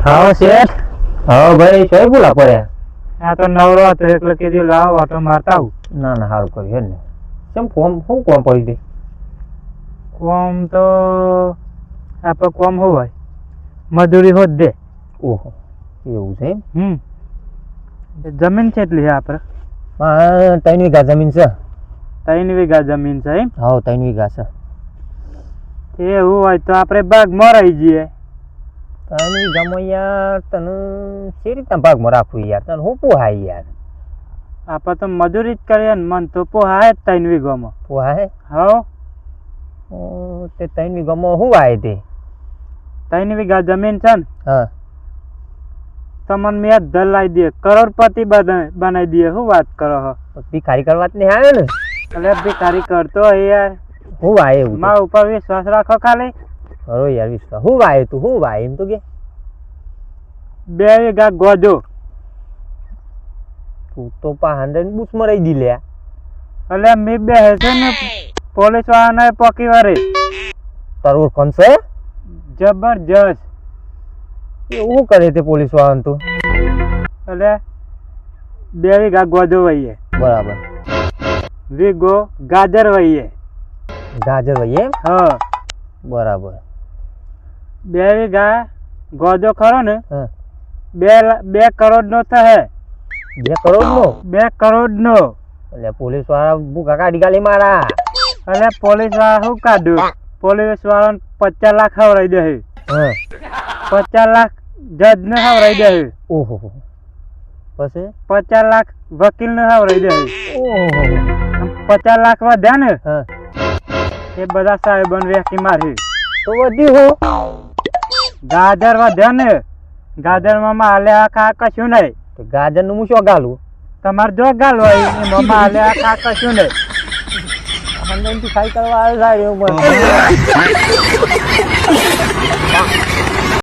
હા શેઠ? હા ભાઈ ચોય બોલા પડ્યા? આ તો નવરો હતો એટલે કીધું લાવો ઓટો મારતા આવું. ના ના સારું કર્યું હેડ ને. કેમ કોમ શું કોમ પડી ગઈ કોમ તો આપણે કોમ હોવાય. હોય મજૂરી હોત દે. ઓહો એવું છે હમ. જમીન છે એટલી છે આપણે હા ત્રણ વીઘા જમીન છે. ત્રણ વીઘા જમીન છે એમ? હા ત્રણ વીઘા છે. એવું હોય તો આપણે બાગમાં રહી જઈએ. ત્રણ વીઘામાં યાર તને શી રીતના ભાગમાં રાખવું યાર? તને હું પોહાય યાર? આપણે તો મજૂરી જ કરીએ ને મન તો પોહાય જ ત્રણ વીઘામાં. પોહાય? હો. ઓ તે ત્રણ વીઘામાં શું વાય તે ત્રણ વીઘા જમીન છે ને હા. તમને મેં જ ધલાઈ દે કરોડપતિ બનાવી દે શું વાત કરો હો. ભિખારી કરવા જ નહીં આવે ને? એટલે ભિખારી કરતો યાર. હું વાય એવું મારા ઉપર વિશ્વાસ રાખો ખાલી. કરો યાર વિશ્વાસ. હું વાય તું હું વાય? એમ તો કે. બે ગા ગોજો. તું તો પા હંડ્રેડ બુસ મરાઈ દી લ્યા. એટલે મે બે છે ને પોલીસ વાળાને પોકી વારે. તારું કોણ છે? જબરજસ્ત. એવું કરે તે પોલીસ વાળાને તું? એટલે બે ગા ગોજો વહીએ. બરાબર. વીઘો ગાજર વહીએ. ગાજર વહીએ હા. બરાબર. બે વીઘા ગોજો ખરો ને બે બે કરોડ નો થશે બે કરોડ નો બે કરોડ નો એટલે પોલીસવાળા ભૂખા કાઢી ગાલી મારા. એટલે પોલીસવાળા શું કાઢ્યું પોલીસવાળા પચાસ લાખ ખવડાવી દે પચાસ લાખ જજ ને ખવડાવી દે ઓહો. પછી? પચાસ લાખ વકીલ ને ખવડાવી દે ઓહો. પચાસ લાખ વધ્યા ને એ બધા સાહેબન વેકી મારી. તો વધ્યું હો. ગાજર વધ્યા ને ગાજરમાં માલે આ ખા કશું નહીં. તો ગાજરનું હું શું ગાલું? તમારે જો ગાલ હોય એમાં આ ખા કશું નહીં. ખાઈ કરવા આવે સાહેબ એવું